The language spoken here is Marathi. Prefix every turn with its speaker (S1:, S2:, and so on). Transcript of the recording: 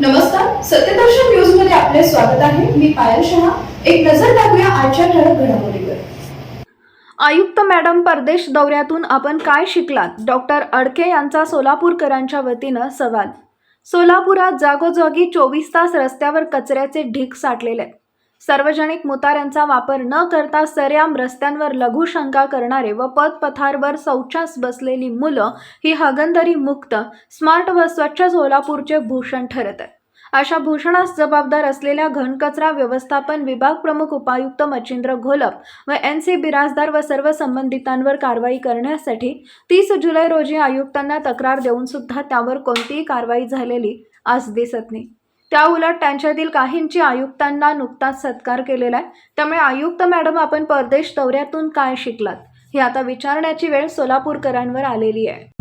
S1: नमस्कार सत्यदर्शन न्यूजमध्ये आपले स्वागत आहे. मी पायल शहा. एक नजर टाकूया आजच्या ठळक घडामोडीवर.
S2: आयुक्त मॅडम परदेश दौऱ्यातून आपण काय शिकलात? डॉक्टर अडके यांचा सोलापूरकरांच्या वतीनं सवाल. सोलापुरात जागोजागी चोवीस तास रस्त्यावर कचऱ्याचे ढीक साठलेले आहेत. सार्वजनिक मुताऱ्यांचा वापर न करता सऱ्याम रस्त्यांवर लघुशंका करणारे व पथपथारवर शौचास बसलेली मुलं ही हगंदरी मुक्त स्मार्ट व स्वच्छ सोलापूरचे भूषण ठरत आहे अशा भूषणास जबाबदार असलेल्या घनकचरा व्यवस्थापन विभाग प्रमुख उपायुक्त मच्छिंद्र घोलप व एन सी बिराजदार व सर्व संबंधितांवर कारवाई करण्यासाठी तीस जुलै रोजी आयुक्तांना तक्रार देऊन सुद्धा त्यावर कोणतीही कारवाई झालेली आज दिसत नाही. त्याउलट त्यांच्यातील काहींची आयुक्तांना नुकताच सत्कार केलेला आहे. त्यामुळे आयुक्त मॅडम आपण परदेश दौऱ्यातून काय शिकलात? हे आता विचारण्याची वेळ सोलापूरकरांवर आलेली आहे.